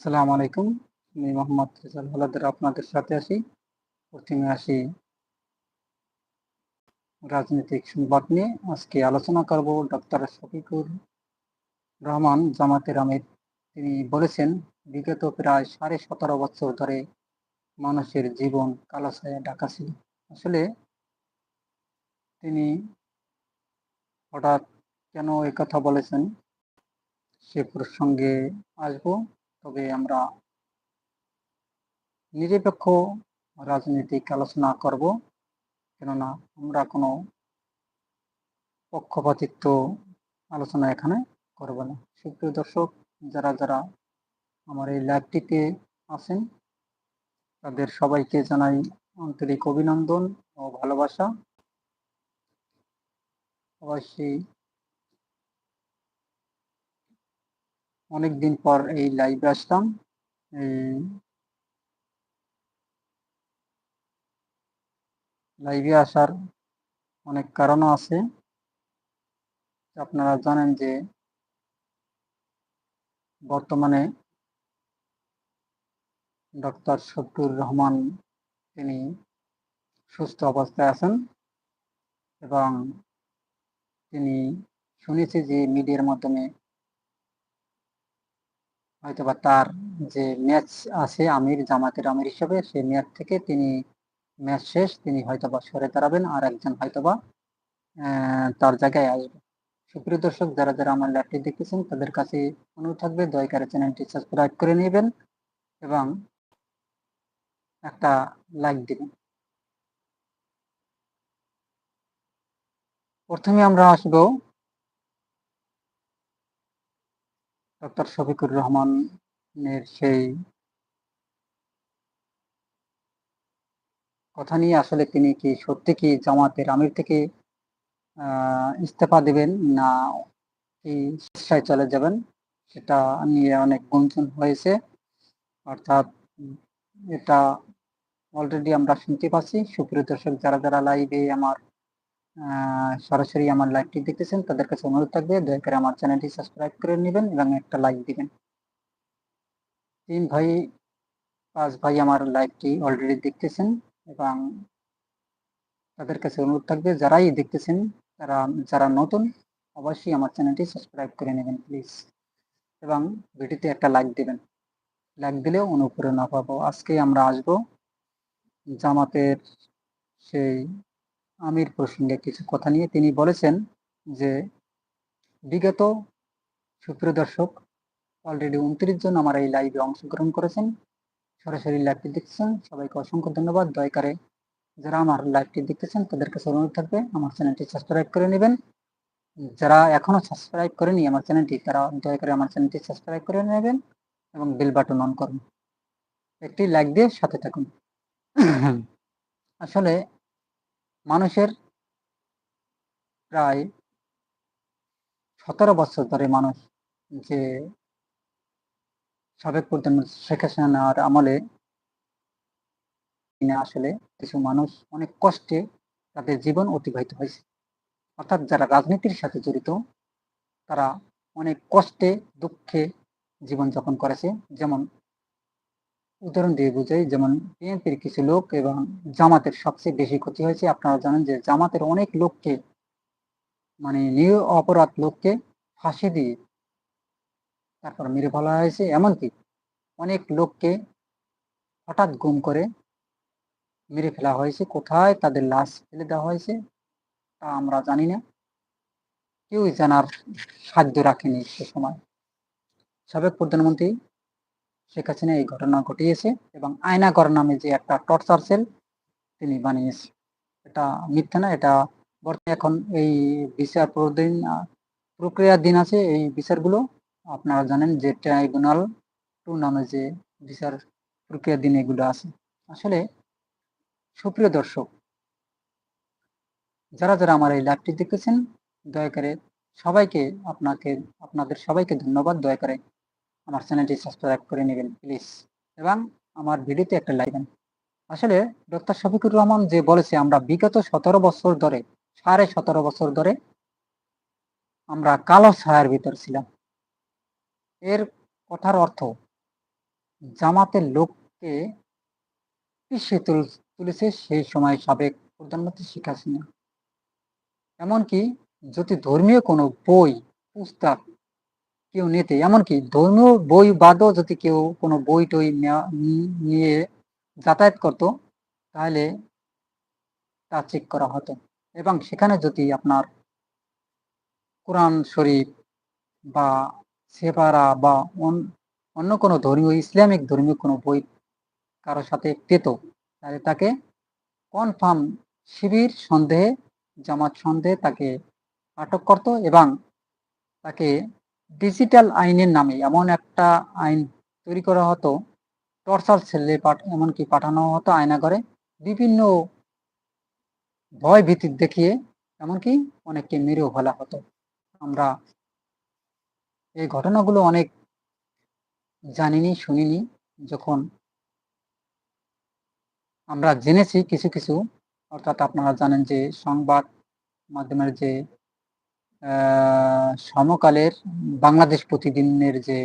আসসালামু আলাইকুম। আমি মোহাম্মদ রেজাল হলাদার আপনাদের সাথে আসি প্রথমে আসি রাজনৈতিক সংবাদ নিয়ে। আজকে আলোচনা করব ডক্টর শফিকুর রহমান জামাতের আমির। তিনি বলেছেন, বিগত প্রায় সাড়ে সতেরো বছর ধরে মানুষের জীবন কালোছায়া ঢাকা ছিল। আসলে তিনি হঠাৎ কেন কথা বলেছেন? সে প্রসঙ্গে আসব। তবে আমরা নিরপেক্ষ রাজনৈতিক আলোচনা করব, কেননা আমরা কোনো পক্ষপাতিত্ব আলোচনা এখানে করব না। সুপ্রিয় দর্শক, যারা যারা আমার এই লাইভটিতে আছেন, তাদের সবাইকে জানাই আন্তরিক অভিনন্দন ও ভালোবাসা। অবশ্যই অনেকদিন পর এই লাইভে আসলাম। লাইভে আসার অনেক কারণও আছে। আপনারা জানেন যে বর্তমানে ডক্টর শফিকুর রহমান তিনি সুস্থ অবস্থায় আছেন এবং তিনি শুনেছি যে মিডিয়ার মাধ্যমে হয়তোবা তার যে ম্যাচ আছে আমির, জামাতের আমির হিসেবে, সেই ম্যাচ থেকে তিনি ম্যাচ শেষ, তিনি হয়তোবা সরে দাঁড়াবেন আর একজন হয়তোবা তার জায়গায় আসবে। সুপ্রিয় দর্শক, যারা যারা আমার ল্যাপটি দেখতেছেন, তাদের কাছে অনুরোধ থাকবে দয়া করে চ্যানেলটি সাবস্ক্রাইব করে নেবেন এবং একটা লাইক দিবেন। প্রথমে আমরা আসব ডক্টর শফিকুর রহমানের সেই কথা নিয়ে আসলে তিনি কি সত্যি কি জামাতের আমির থেকে ইস্তফা দেবেন না কি শিক্ষায় চলে যাবেন সেটা নিয়ে অনেক গুঞ্জন হয়েছে। অর্থাৎ এটা অলরেডি আমরা শুনতে পাচ্ছি। সুপ্রিয় দর্শক, যারা যারা লাইভে আমার সরাসরি আমার লাইভটি দেখতেছেন, তাদের কাছে অনুরোধ থাকবে, দয়া করে আমার চ্যানেলটি সাবস্ক্রাইব করে নেবেন এবং একটা লাইক দিবেন। তিন ভাই, পাঁচ ভাই আমার লাইভটি অলরেডি দেখতেছেন এবং তাদের কাছে অনুরোধ থাকবে, যারাই দেখতেছেন, তারা, যারা নতুন, অবশ্যই আমার চ্যানেলটি সাবস্ক্রাইব করে নেবেন প্লিজ এবং ভিডিওতে একটা লাইক দিবেন। লাইক দিলেও অনুপ্রেরণা পাবো। আজকে আমরা আসব জামাতের সেই আমির প্রসঙ্গে কিছু কথা নিয়ে তিনি বলেছেন যে, বিগত সুপ্রিয় দর্শক অলরেডি উনত্রিশ জন আমার এই লাইভে অংশগ্রহণ করেছেন। সরাসরি লাইভটি দেখছেন সবাইকে অসংখ্য ধন্যবাদ। দয়কারে যারা আমার লাইভটি দেখতেছেন, তাদের কাছে অনুরোধ থাকবে আমার চ্যানেলটি সাবস্ক্রাইব করে নেবেন। যারা এখনও সাবস্ক্রাইব করেনি আমার চ্যানেলটি, তারা দয়া করে আমার চ্যানেলটি সাবস্ক্রাইব করে নেবেন এবং বেল বাটন অন করুন। একটি লাইক দিয়ে সাথে থাকুন। আসলে মানুষের প্রায় সতেরো বছর ধরে মানুষ যে সাবেক প্রধানমন্ত্রী শেখ হাসিনার আমলে আসলে কিছু মানুষ অনেক কষ্টে তাদের জীবন অতিবাহিত হয়েছে। অর্থাৎ যারা রাজনীতির সাথে জড়িত, তারা অনেক কষ্টে, দুঃখে জীবনযাপন করেছে। যেমন উদাহরণ দিয়ে বুঝাই, যেমন বিএনপির কিছু লোক এবং জামাতের সবচেয়ে বেশি ক্ষতি হয়েছে। আপনারা জানেন যে জামাতের অনেক লোককে মানে নির অপরাধ লোককে ফাঁসি দিয়ে তারপর মেরে ফেলা হয়েছে। এমনকি অনেক লোককে হঠাৎ গুম করে মেরে ফেলা হয়েছে। কোথায়? তাদের লাশ ফেলে দেওয়া হয়েছে। তা আমরা জানি না। কেউই জানার সাধ্য রাখেনি সে সময়। সাবেক প্রধানমন্ত্রী শেখ হাসিনা এই ঘটনা ঘটিয়েছে এবং আয়নাগর নামে যে একটা টর্চার সেল তিনি বানিয়েছে। এটা মিথ্যা না, এটা বর্তমানে এখন এই বিচার প্রদিন প্রক্রিয়ার দিন আছে, এই বিচারগুলো আপনারা জানেন যে ট্রাইব্যুনাল টু নামে যে বিচার প্রক্রিয়ার দিন এগুলো আছে। আসলে সুপ্রিয় দর্শক, যারা যারা আমার এই লাইভটি দেখেছেন, দয়া করে সবাইকে আপনাকে, আপনাদের সবাইকে ধন্যবাদ। দয়া করে আমার চ্যানেলটি সাবস্ক্রাইব করে নেবেন, প্লিজ। এবং আমার ভিডিওতে একটা লাইক দেন। আসলে ডক্টর শফিকুর রহমান যে বলেছে, আমরা বিগত সতেরো বছর ধরে, সাড়ে সতেরো বছর ধরে আমরা কালো ছায়ার ভিতর ছিলাম। এর কথার অর্থ, জামাতের লোককে পিছিয়ে তুল- তুলেছে সেই সময় সাবেক প্রধানমন্ত্রী শেখ হাসিনা। এমনকি যদি ধর্মীয় কোনো বই, পুস্তক কেউ নিতে। এমনকি ধর্মীয় বই বাদও যদি কেউ কোনো বই টই নিয়ে যাতায়াত করত, তাহলে তা চেক করা হতো। এবং সেখানে যদি আপনার কোরআন শরীফ বা সেপারা বা অন- অন্য কোনো ধর্মীয়, ইসলামিক ধর্মীয় কোনো বই কারোর সাথে পেত, তাহলে তাকে কনফার্ম শিবির সন্দেহে, জামাত সন্দেহে তাকে আটক করত এবং তাকে ডিজিটাল আইনের নামে এমন একটা আইন তৈরি করা হতো, টর্চার পাঠ, এমনকি পাঠানো হতো আয়নাঘরে, বিভিন্ন ভয় ভীতি দেখিয়ে, এমনকি অনেককে মেরেও ফেলা হতো। আমরা এই ঘটনাগুলো অনেক জানিনি, শুনিনি, যখন আমরা জেনেছি কিছু কিছু। অর্থাৎ আপনারা জানেন যে সংবাদ মাধ্যমের যে সমকালের বাংলাদেশ প্রতিদিনের যে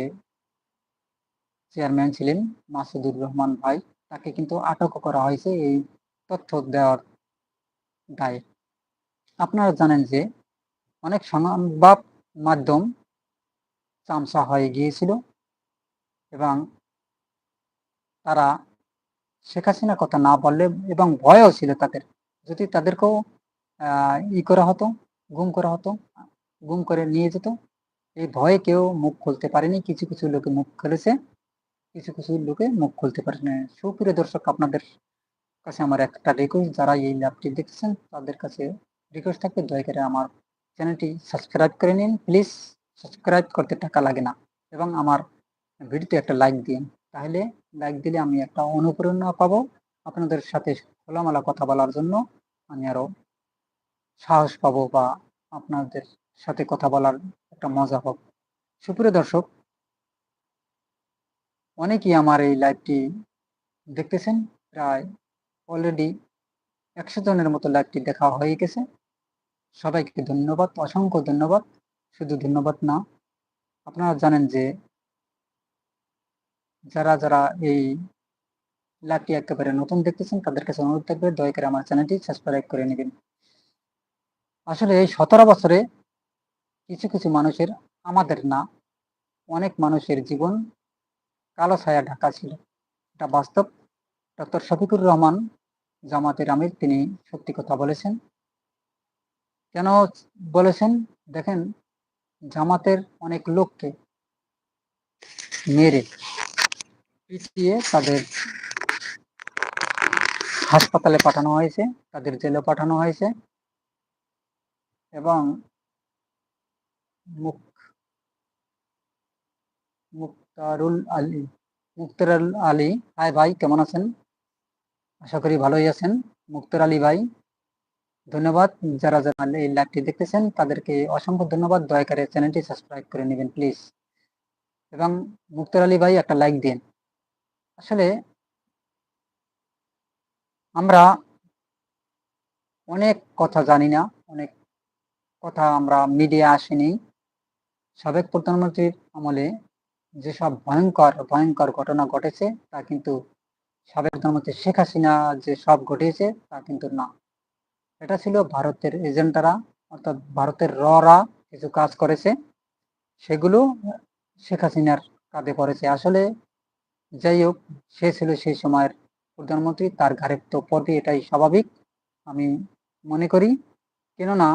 চেয়ারম্যান ছিলেন মাসুদুর রহমান ভাই, তাকে কিন্তু আটক করা হয়েছে এই তথ্য দেওয়ার দায়ে। আপনারা জানেন যে অনেক সংবাদ মাধ্যম চামচা হয়ে গিয়েছিল এবং তারা শেখ হাসিনার কথা না বললে এবং ভয়ও ছিল তাদের। যদি তাদেরকেও ই করা হতো গুম করা হতো, গুম করে নিয়ে যেত। এই ভয়ে কেউ মুখ খুলতে পারেনি, কিছু কিছু লোকে মুখ খুলেছে, কিছু কিছু লোকে মুখ খুলতে পারেনি। সুপ্রিয় দর্শক, আপনাদের কাছে আমার একটা রিকোয়েস্ট যারা এই ল্যাবটি দেখছেন তাদের কাছে রিকোয়েস্ট থাকবে, দয়া করে আমার চ্যানেলটি সাবস্ক্রাইব করে নিন। প্লিজ সাবস্ক্রাইব করতে টাকা লাগে না, এবং আমার ভিডিওতে একটা লাইক দিন। তাহলে লাইক দিলে আমি একটা অনুপ্রেরণা পাবো আপনাদের সাথে খোলামেলা কথা বলার জন্য। আমি আরও সাহস পাবো বা আপনাদের সাথে কথা বলার একটা মজা হোক। সুপ্রিয় দর্শক, অনেকেই আমার এই লাইভটি দেখতেছেন। প্রায় অলরেডি একশো জনের মতো লাইভটি দেখা হয়ে গেছে। সবাইকে ধন্যবাদ, অসংখ্য ধন্যবাদ। শুধু ধন্যবাদ না, আপনারা জানেন যে যারা যারা এই লাইভটি একেবারে নতুন দেখতেছেন, তাদের কাছে অনুরোধ থাকবে, দয়া করে আমার চ্যানেলটি সাবস্ক্রাইব করে নেবেন। আসলে এই সতেরো বছরে কিছু কিছু মানুষের, আমাদের না, অনেক মানুষের জীবন কালো ছায়া ঢাকা ছিল। এটা বাস্তব। ডক্টর শফিকুর রহমান, জামাতের আমির, তিনি সত্যি কথা বলেছেন। কেন বলেছেন? দেখেন, জামাতের অনেক লোককে মেরে পিটিয়ে তাদের হাসপাতালে পাঠানো হয়েছে, তাদের জেলে পাঠানো হয়েছে। এবং মুক্তারুল আলী মুক্তারুল আলী। হাই ভাই, কেমন আছেন? আশা করি ভালোই আছেন। মুক্তার আলী ভাই, ধন্যবাদ। যারা যারা এই লাইভটি দেখতেছেন, তাদেরকে অসংখ্য ধন্যবাদ। দয়া করে চ্যানেলটি সাবস্ক্রাইব করে নেবেন প্লিজ এবং মুক্তার আলী ভাই, একটা লাইক দিন। আসলে আমরা অনেক কথা জানি না, অনেক কথা আমরা মিডিয়া আসেনি। সাবেক প্রধানমন্ত্রীর আমলে যেসব ভয়ঙ্কর ভয়ঙ্কর ঘটনা ঘটেছে, তা কিন্তু সাবেক প্রধানমন্ত্রী শেখ হাসিনা যে সব ঘটিয়েছে, তা কিন্তু না। এটা ছিল ভারতের এজেন্টারা অর্থাৎ ভারতের ররা কিছু কাজ করেছে, সেগুলো শেখ হাসিনার কাঁধে পড়েছে। আসলে যাই হোক, সে ছিল সেই সময়ের প্রধানমন্ত্রী তার ঘাড়ে তো পড়বে এটাই স্বাভাবিক, আমি মনে করি। কেননা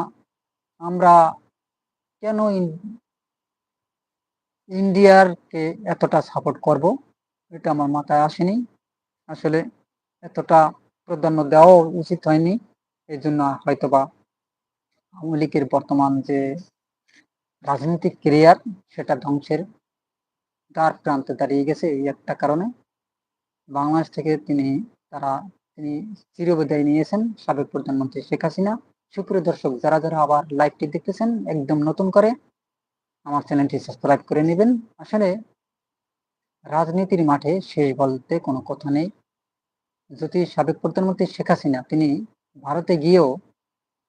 আমরা কেন ইন্ডিয়ারকে এতটা সাপোর্ট করব? এটা আমার মাথায় আসেনি। আসলে এতটা প্রাধান্য দেওয়াও উচিত হয়নি। এই জন্য হয়তোবা আওয়ামী লীগের বর্তমান যে রাজনৈতিক কেরিয়ার সেটা ধ্বংসের দ্বার প্রান্তে দাঁড়িয়ে গেছে এই একটা কারণে। বাংলাদেশ থেকে তিনি, তারা তিনি চিরবিদায় নিয়েছেন সাবেক প্রধানমন্ত্রী শেখ হাসিনা। সুপ্রিয় দর্শক, যারা যারা আবার লাইভটি দেখতেছেন, একদম নতুন করে আমার চ্যানেলটি সাবস্ক্রাইব করে নেবেন। আসলে রাজনীতির মাঠে শেষ বলতে কোনো কথা নেই। যদি সাবেক প্রধানমন্ত্রী শেখ হাসিনা, তিনি ভারতে গিয়েও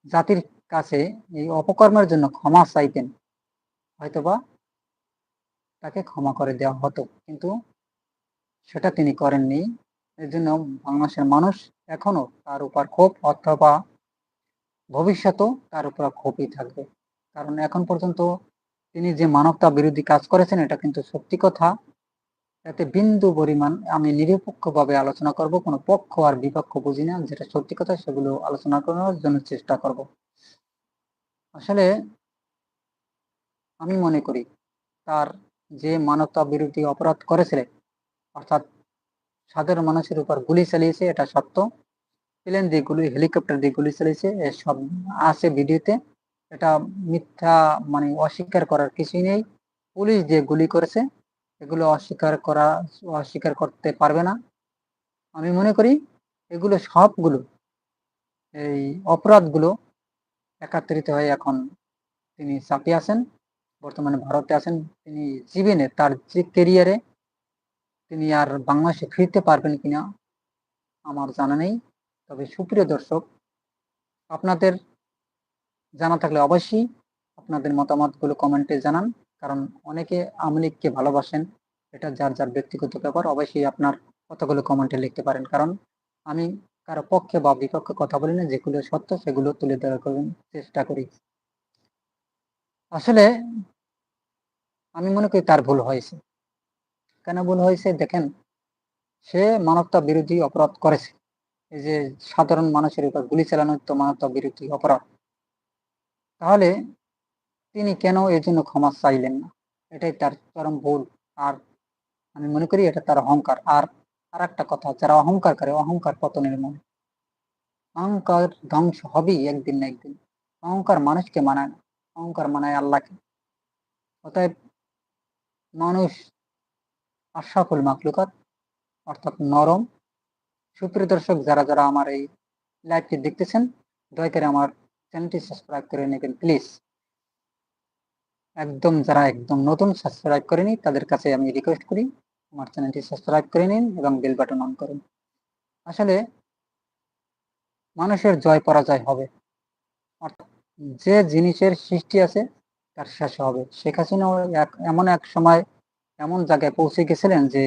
জাতির কাছে এই অপকর্মের জন্য ক্ষমা চাইতেন। হয়তোবা তাকে ক্ষমা করে দেওয়া হতো, কিন্তু সেটা তিনি করেননি। এর জন্য বাংলাদেশের মানুষ এখনও তার উপর ক্ষোভ অথবা ভবিষ্যতেও তার উপর ক্ষোভই থাকবে। কারণ এখন পর্যন্ত তিনি যে মানবতা বিরোধী কাজ করেছেন, এটা কিন্তু সত্যি কথা। এতে বিন্দু পরিমাণ আমি নিরপেক্ষভাবে আলোচনা করব, কোনো পক্ষ আর বিপক্ষ বুঝি না। যেটা সত্যি কথা, সেগুলো আলোচনা করার জন্য চেষ্টা করব। আসলে আমি মনে করি, তার যে মানবতা বিরোধী অপরাধ করেছিলেন অর্থাৎ সাধারণ মানুষের উপর গুলি চালিয়েছে, এটা সত্য। প্লেন দিয়ে গুলি হেলিকপ্টার দিয়ে গুলি চালিয়েছে সব আছে ভিডিওতে। এটা মিথ্যা মানে অস্বীকার করার কিছুই নেই। পুলিশ যে গুলি করেছে, এগুলো অস্বীকার করা, অস্বীকার করতে পারবে না। আমি মনে করি এগুলো সবগুলো, এই অপরাধগুলো একাত্রিত হয়ে এখন তিনি চাপিয়ে আছেন। বর্তমানে ভারতে আছেন তিনি জীবনে, তার যে কেরিয়ারে তিনি আর বাংলাদেশে ফিরতে পারবেন কিনা আমার জানা নেই। তবে সুপ্রিয় দর্শক, আপনাদের জানা থাকলে অবশ্যই আপনাদের মতামতগুলো কমেন্টে জানান, কারণ অনেকে আমলিককে ভালোবাসেন, এটা যার যার ব্যক্তিগত ব্যাপার, অবশ্যই আপনার কতগুলো কমেন্টে লিখতে পারেন, কারণ আমি কারও পক্ষে বা বিপক্ষে কথা বলি না, যেগুলো সত্য সেগুলো তুলে ধরার চেষ্টা করি। আসলে আমি মনে করি তার ভুল হয়েছে। কেন ভুল হয়েছে? দেখেন, সে মানবতা বিরোধী অপরাধ করেছে। এই যে সাধারণ মানুষের উপর গুলি চালানো তো মানবতা বিরোধী অপরাধ। তাহলে তিনি কেন এই জন্য ক্ষমা চাইলেন না? এটাই তার চরম ভুল। আর আমি মনে করি এটা তার অহংকার। আর আর একটা কথা, যারা অহংকার করে, অহংকার পতনের মনে। অহংকার ধ্বংস হবেই একদিন না একদিন। অহংকার মানুষকে মানায় না। অহংকার মানায় আল্লাহকে। অতএব মানুষ আশাফুল মাকলুকাত অর্থাৎ নরম সুপ্রিয় দর্শক, যারা যারা আমার এই লাইভটি দেখতেছেন, দয়া করে আমার চ্যানেলটি সাবস্ক্রাইব করে নেবেন প্লিজ একদম যারা একদম নতুন সাবস্ক্রাইব করেনি, তাদের কাছে আমি রিকোয়েস্ট করি, আমার চ্যানেলটি সাবস্ক্রাইব করে নিন এবং বেল বাটন অন করুন। আসলে মানুষের জয় পরাজয় হবে। অর্থাৎ যে জিনিসের সৃষ্টি আছে, তার শেষ হবে। শেখ হাসিনাও এক, এমন এক সময় এমন জায়গায় পৌঁছে গেছিলেন যে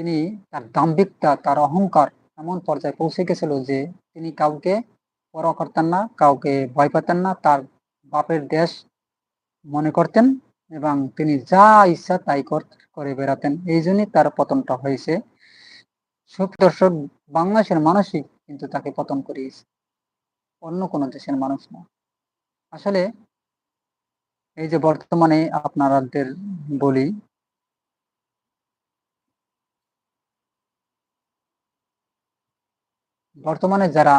তিনি তার দাম্ভিকতা, তার অহংকার এমন পর্যায়ে পৌঁছে গেছিল যে তিনি কাউকে পরোয়া করতেন না, কাউকে ভয় পেতেন না, তার বাপের দেশ মনে করতেন এবং তিনি যা ইচ্ছা তাই করে বেড়াতেন। এই জন্যই তার পতনটা হয়েছে। দর্শক, বাংলাদেশের মানুষই কিন্তু তাকে পতন করিয়েছে। অন্য কোনো দেশের মানুষ না। আসলে এই যে বর্তমানে আপনাদের বলি বর্তমানে যারা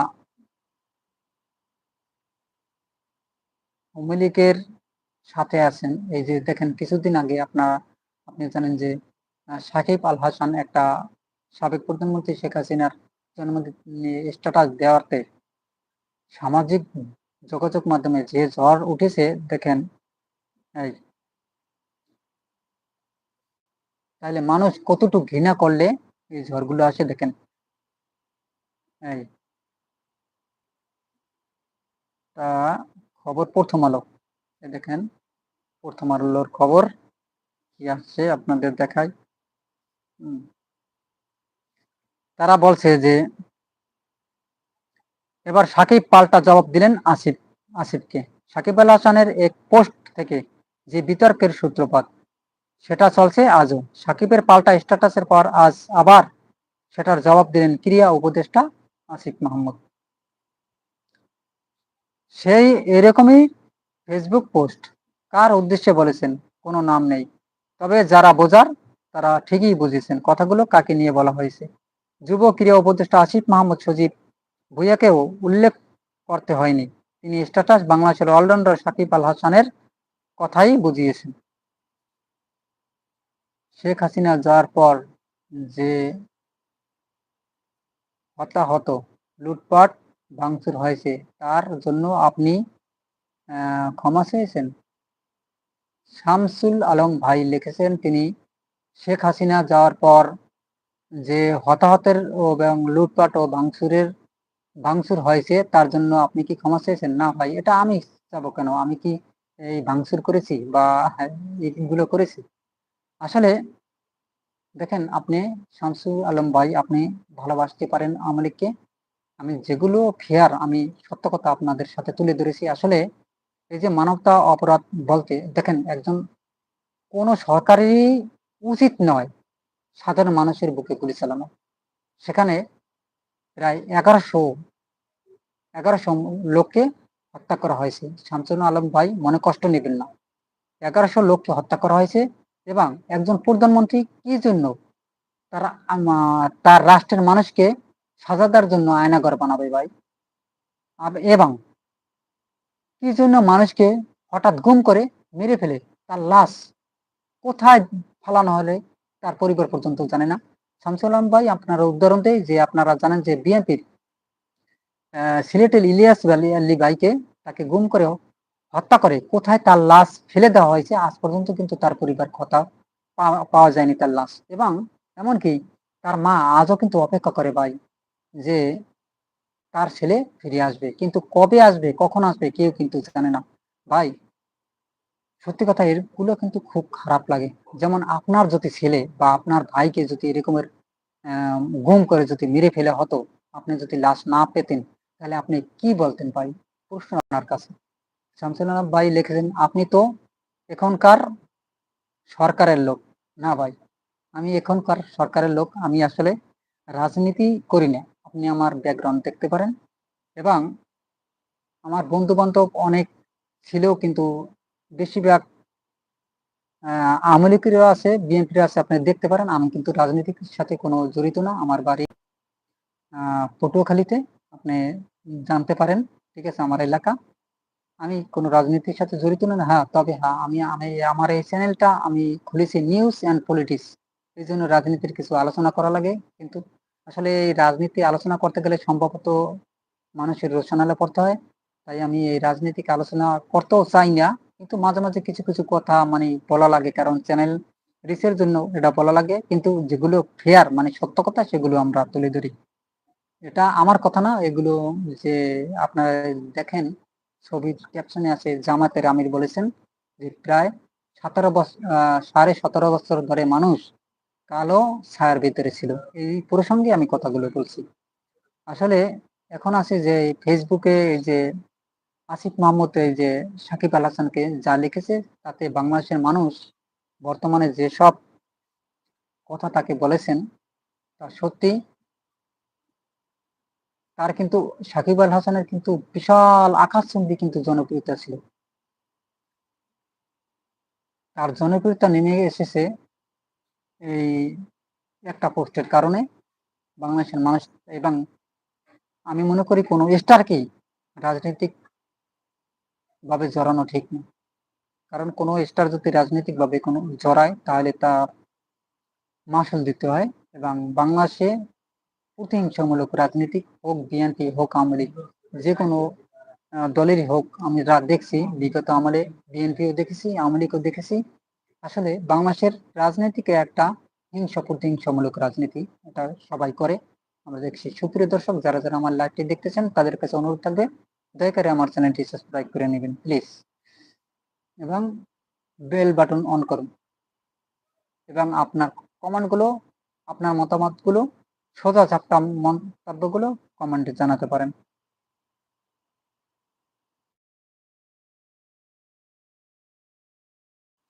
আওয়ামী লীগের সাথে আছেন, এই যে দেখেন কিছুদিন আগে আপনারা, আপনি জানেন যে সাকিব আল হাসান একটা সাবেক প্রধানমন্ত্রী শেখ হাসিনার জন্মদিন স্ট্যাটাস দেওয়াতে সামাজিক যোগাযোগ মাধ্যমে যে ঝড় উঠেছে, দেখেন, এই তাহলে মানুষ কতটুকু ঘৃণা করলে এই ঝড়গুলো আসে, দেখেন। এই। তা খবর প্রথম আলো। দেখেন, প্রথম আলোর খবর কি আসছে আপনাদের দেখাই। তারা বলছে যে, এবার সাকিব পাল্টা জবাব দিলেন আসিফ, আসিফকে। সাকিব আল হাসানের এক পোস্ট থেকে যে বিতর্কের সূত্রপাত, সেটা চলছে আজও। সাকিবের পাল্টা স্ট্যাটাসের পর আজ আবার সেটার জবাব দিলেন ক্রিয়া উপদেষ্টা আসিফ মাহমুদ। সেই এরকমই ফেসবুক পোস্ট কার উদ্দেশ্যে বলেছেন কোনো নাম নেই। তবে যারা বোঝার, তারা ঠিকই বুঝেছেন কথাগুলো কাকে নিয়ে বলা হয়েছে। যুব ক্রিয়া উপদেষ্টা আসিফ মাহমুদ সজীব ভুইয়াকেও উল্লেখ করতে হয়নি। তিনি স্ট্যাটাস বাংলাদেশের অলরাউন্ডার সাকিব আল হাসানের কথাই বুঝিয়েছেন। শেখ হাসিনা যাওয়ার পর যে হতাহত লুটপাট ভাঙচুর হয়েছে। তার জন্য আপনি ক্ষমা চেয়েছেন। শামসুল আলম ভাই লিখেছেন তিনি, শেখ হাসিনা যাওয়ার পর যে হতাহতের এবং লুটপাট ও ভাঙচুরের, ভাঙচুর হয়েছে, তার জন্য আপনি কি ক্ষমা চেয়েছেন? না ভাই, এটা আমি যাব কেন? আমি কি এই ভাঙচুর করেছি বা এইগুলো করেছি? আসলে দেখেন, আপনি শামসুল আলম ভাই, আপনি ভালোবাসতে পারেন আওয়ামী লীগকে। আমি যেগুলো ফেয়ার আমি সত্য কথা আপনাদের সাথে তুলে ধরেছি। আসলে এই যে মানবতা অপরাধ বলতে, দেখেন, একজন কোন সরকারেরই উচিত নয় সাধারণ মানুষের বুকে গুলি চালানো। সেখানে প্রায় এগারোশো এগারোশো লোককে হত্যা করা হয়েছে। শামসুল আলম ভাই, মনে কষ্ট নেবেন না। এগারোশো লোককে হত্যা করা হয়েছে। এবং একজন প্রধানমন্ত্রী কি জন্য তারা তার রাষ্ট্রের মানুষকে সাজাদার জন্য আয়নাগর বানাবে ভাই? এবং কি জন্য মানুষকে হঠাৎ গুম করে মেরে ফেলে? তার লাশ কোথায় ফালানো হলে তার পরিবার পর্যন্ত জানে না। শামসুল ভাই, আপনারা উদাহরণ দেয় যে আপনারা জানেন যে বিএনপির সিলেটের ইলিয়াস আলী ভাইকে তাকে গুম করে হত্যা করে। কোথায় তার লাশ ফেলে দেওয়া হয়েছে, আজ পর্যন্ত কিন্তু তার পরিবার কথা পাওয়া যায়নি তার লাশ। এবং এমনকি তার মা আজও কিন্তু অপেক্ষা করে ভাই যে তার ছেলে ফিরে আসবে। কিন্তু কবে আসবে, কখন আসবে, কেউ কিন্তু জানে না। ভাই, সত্যি কথা এরগুলো কিন্তু খুব খারাপ লাগে। যেমন আপনার যদি ছেলে বা আপনার ভাইকে যদি এরকমের গুম করে যদি মেরে ফেলে হতো, আপনি যদি লাশ না পেতেন, তাহলে আপনি কি বলতেন ভাই? প্রশ্ন আপনার কাছে। শামসুল ভাই লিখেছেন, আপনি তো এখনকার সরকারের লোক। না ভাই, আমি এখনকার সরকারের লোক, আমি আসলে রাজনীতি করি না। আপনি আমার ব্যাকগ্রাউন্ড দেখতে পারেন। এবং আমার বন্ধু বান্ধব অনেক ছিল কিন্তু বেশিরভাগ আওয়ামী লীগেরও আছে বিএনপির আছে, আপনি দেখতে পারেন। আমি কিন্তু রাজনীতির সাথে কোনো জড়িত না। আমার বাড়ি পটুয়াখালীতে, আপনি জানতে পারেন। ঠিক আছে, আমার এলাকা। আমি কোনো রাজনীতির সাথে জড়িত না হ্যাঁ তবে হ্যাঁ আমি আমি, আমার এই চ্যানেলটা আমি খুলেছি নিউজ অ্যান্ড পলিটিক্স এই জন্য রাজনীতির কিছু আলোচনা করা লাগে। কিন্তু আসলে এই রাজনীতি আলোচনা করতে গেলে সম্ভবত মানুষের রচনালে পড়তে হয়। তাই আমি এই রাজনীতিক আলোচনা করতেও চাই না। কিন্তু মাঝে মাঝে কিছু কিছু কথা মানে বলা লাগে। কারণ চ্যানেল রিচের জন্য এটা বলা লাগে। কিন্তু যেগুলো ফেয়ার মানে সত্য কথা, সেগুলো আমরা তুলে ধরি। এটা আমার কথা না। এগুলো যে আপনারা দেখেন ছবির ক্যাপশনে আছে, জামাতের আমির বলেছেন যে প্রায় সতেরো বছর সাড়ে সতেরো বছর ধরে মানুষ কালো ছায়ার ভিতরে ছিল। এই প্রসঙ্গে আমি কথাগুলো বলছি। আসলে এখন আছে যে ফেসবুকে যে আসিফ মাহমুদ, এই যে সাকিব আল হাসানকে যা লিখেছে, তাতে বাংলাদেশের মানুষ বর্তমানে যেসব কথা তাকে বলেছেন, তা সত্যি তার কিন্তু সাকিব আল হাসানের কিন্তু বিশাল আকাশচুম্বী কিন্তু জনপ্রিয়তা ছিল। তার জনপ্রিয়তা নেমে এসেছে এই একটা পোস্টের কারণে বাংলাদেশের মানুষ এবং আমি মনে করি কোনো স্টারকেই রাজনৈতিক ভাবে জড়ানো ঠিক না। কারণ কোনো স্টার যদি রাজনৈতিক ভাবে কোনো জড়ায় তাহলে তার মাসুল দিতে হয় এবং বাংলাদেশে প্রতিহিংসামূলক রাজনীতি হোক, বিএনপি হোক, আওয়ামী লীগ, যে কোনো দলেরই হোক আমরা দেখছি, বিগত আমলে বিএনপিও দেখেছি, আওয়ামী লীগও দেখেছি। আসলে বাংলাদেশের রাজনীতিকে একটা হিংসা প্রতিহিংসামূলক রাজনীতি এটা সবাই করে। আমরা দেখছি, সুপ্রিয় দর্শক, যারা যারা আমার লাইভটি দেখতেছেন, তাদের কাছে অনুরোধ থাকবে, দয়া করে আমার চ্যানেলটি সাবস্ক্রাইব করে নেবেন প্লিজ এবং বেল বাটন অন করুন। এবং আপনার কমেন্টগুলো আপনার মতামতগুলো সোজা চাপটা মন্তব্যগুলো কমেন্টে জানাতে পারেন।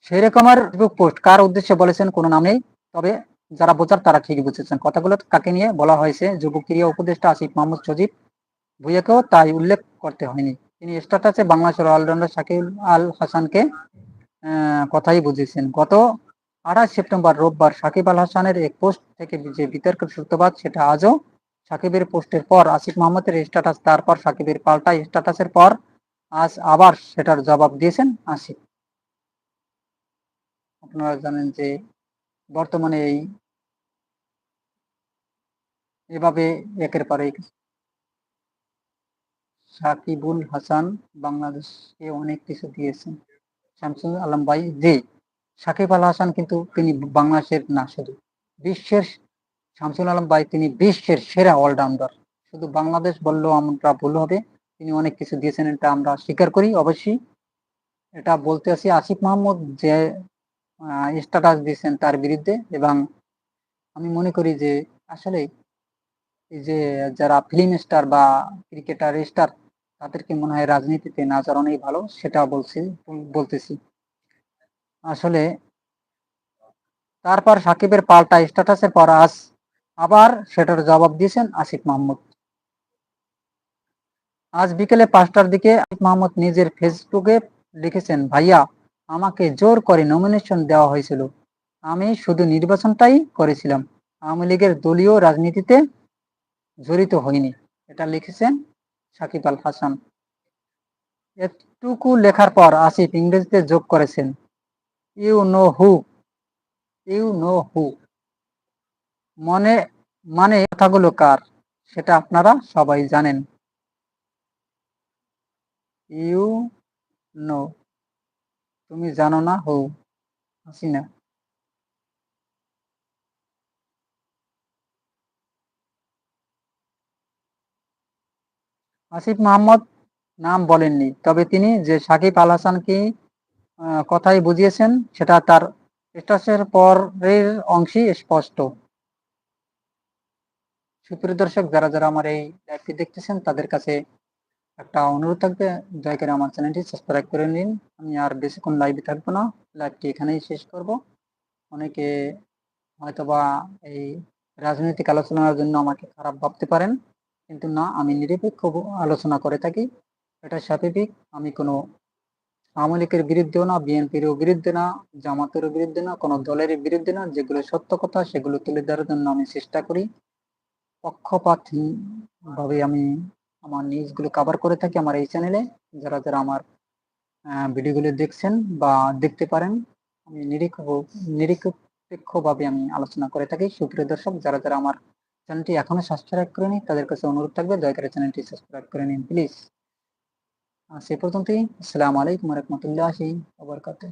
সেই রকমের ফেসবুক পোস্ট কার উদ্দেশ্যে বলেছেন কোনো নাম নেই, তবে যারা বোঝার তারা ঠিকই বুঝেছেন। কথাগুলো কাকে নিয়ে বলা হয়েছে যুবক ক্রিয়া উপদেষ্টা আসিফ মাহমুদ সজিব ভুইয়াকেও তাই উল্লেখ করতে হয়নি। তিনি স্ট্যাটাসে বাংলাদেশের অলরাউন্ডার শাকিল আল হাসানকে কথাই বুঝিয়েছেন। গত আঠাশ সেপ্টেম্বর রোববার সাকিব আল হাসানের এক পোস্ট থেকে যে বিতর্কের সূত্রপাত, সেটা আজও সাকিবের পোস্টের পর। আসিফ মোহাম্মদের স্ট্যাটাস তারপর সাকিবের পাল্টা স্ট্যাটাসের পর আজ আবার সেটার জবাব দিয়েছেন আসিফ। আপনারা জানেন যে বর্তমানে এই এভাবে একের পর এক সাকিবুল হাসান বাংলাদেশকে অনেক কিছু দিয়েছেন। শামসুল আলম ভাই যে সাকিব আল হাসান কিন্তু তিনি বাংলাদেশের না, শুধু বিশ্বের শামসুল আলম ভাই তিনি বিশ্বের সেরা অলরাউন্ডার শুধু বাংলাদেশ বললেও আমরা ভুল হবে, তিনি অনেক কিছু দিয়েছেন এটা আমরা স্বীকার করি, অবশ্যই। এটা বলতে আসি আসিফ মাহমুদ যে স্ট্যাটাস দিয়েছেন তার বিরুদ্ধে এবং আমি মনে করি যে আসলে এই যে যারা ফিল্ম স্টার বা ক্রিকেটার স্টার তাদেরকে মনে হয় রাজনীতিতে না জড়ানোই ভালো, সেটা বলছি, বলতেছি। আসলে তারপর সাকিবের পাল্টা স্ট্যাটাসের পর আজ আবার সেটার জবাব দিয়েছেন আসিফ মাহমুদ। আজ বিকেলে পাঁচটার দিকে আসিফ মাহমুদ নিজের ফেসবুকে লিখেছেন, ভাইয়া, আমাকে জোর করে নমিনেশন দেওয়া হয়েছিল। আমি শুধু নির্বাচনটাই করেছিলাম। আওয়ামী লীগের দলীয় রাজনীতিতে জড়িত হয়নি এটা লিখেছেন সাকিব আল হাসান। এটুকু লেখার পর আসিফ ইংরেজিতে যোগ করেছেন। You know who. You know who. মনে মানে কথাগুলো কার, সেটা আপনারা সবাই জানেন। You know. তুমি জানো না হু। হাসিনা আসিফ মাহমদ নাম বলেননি, তবে তিনি যে সাকিব আল হাসানকে কথাই বুঝিয়েছেন, সেটা তার স্ট্যাটাসের পরের অংশই স্পষ্ট। সুপ্রিয় দর্শক, যারা যারা আমার এই লাইভটি দেখতেছেন, তাদের কাছে একটা অনুরোধ থাকবে। দয়া করে আমার চ্যানেলটি সাবস্ক্রাইব করে নিন। আমি আর বেশিক্ষণ লাইভে থাকব না। লাইভটি এখানেই শেষ করব। অনেকে হয়তোবা এই রাজনৈতিক আলোচনার জন্য আমাকে খারাপ ভাবতে পারেন, কিন্তু না, আমি নিরপেক্ষ আলোচনা করে থাকি। এটা স্বাভাবিক। আমি কোনো আওয়ামী লীগের বিরুদ্ধেও না, বিএনপিরও বিরুদ্ধে না, জামাতেরও বিরুদ্ধে না, কোনো দলের বিরুদ্ধে না, যেগুলো সত্য কথা সেগুলো তুলে ধরার জন্য আমি চেষ্টা করি। পক্ষপাতহীন ভাবে আমি আমার নিউজগুলো কভার করে থাকি আমার এই চ্যানেলে যারা যারা আমার ভিডিওগুলো দেখছেন বা দেখতে পারেন, আমি নিরীক্ষ, নিরপেক্ষভাবে আমি আলোচনা করে থাকি। সুপ্রিয় দর্শক, যারা যারা আমার চ্যানেলটি এখনও সাবস্ক্রাইব করেনি, তাদের কাছে অনুরোধ থাকবে, দয়া করে চ্যানেলটি সাবস্ক্রাইব করে নিন প্লিজ সে পর্যন্তই আসসালামু আলাইকুম রহমতুল্লাহি ওবরকাতুহ